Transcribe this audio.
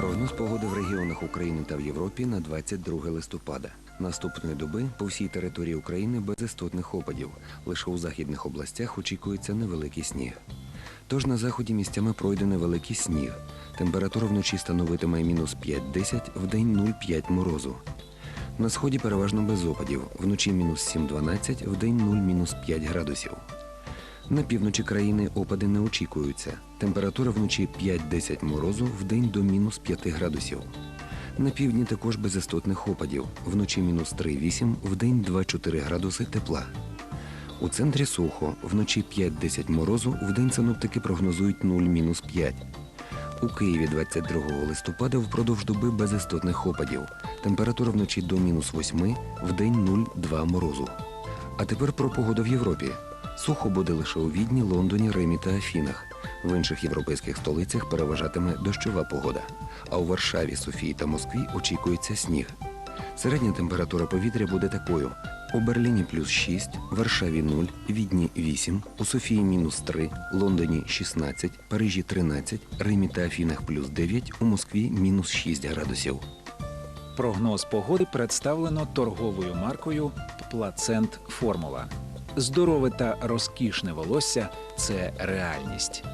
Прогноз погоди в регіонах України та в Європі на 22 листопада. Наступної доби по всій території України без істотних опадів. Лише у західних областях очікується невеликий сніг. Тож на заході місцями пройде невеликий сніг. Температура вночі становитиме мінус 5-10, в день 0,5 морозу. На сході переважно без опадів. Вночі мінус 7-12, в день 0 мінус 5 градусів. На півночі країни опади не очікуються. Температура вночі 5-10 морозу, в день до мінус 5 градусів. На півдні також без істотних опадів. Вночі мінус 3-8, в день 2-4 градуси тепла. У центрі сухо, вночі 5-10 морозу, в день синоптики прогнозують 0-5. У Києві 22 листопада впродовж доби без істотних опадів. Температура вночі до мінус 8, в день 0,2 морозу. А тепер про погоду в Європі. Сухо буде лише у Відні, Лондоні, Римі та Афінах. В інших європейських столицях переважатиме дощова погода. А у Варшаві, Софії та Москві очікується сніг. Середня температура повітря буде такою: у Берліні плюс 6, Варшаві 0, Відні 8, у Софії мінус 3, Лондоні 16, Парижі 13, Римі та Афінах плюс 9, у Москві мінус 6 градусів. Прогноз погоди представлено торговою маркою Плацент Формула. Здорове та розкішне волосся це реальність.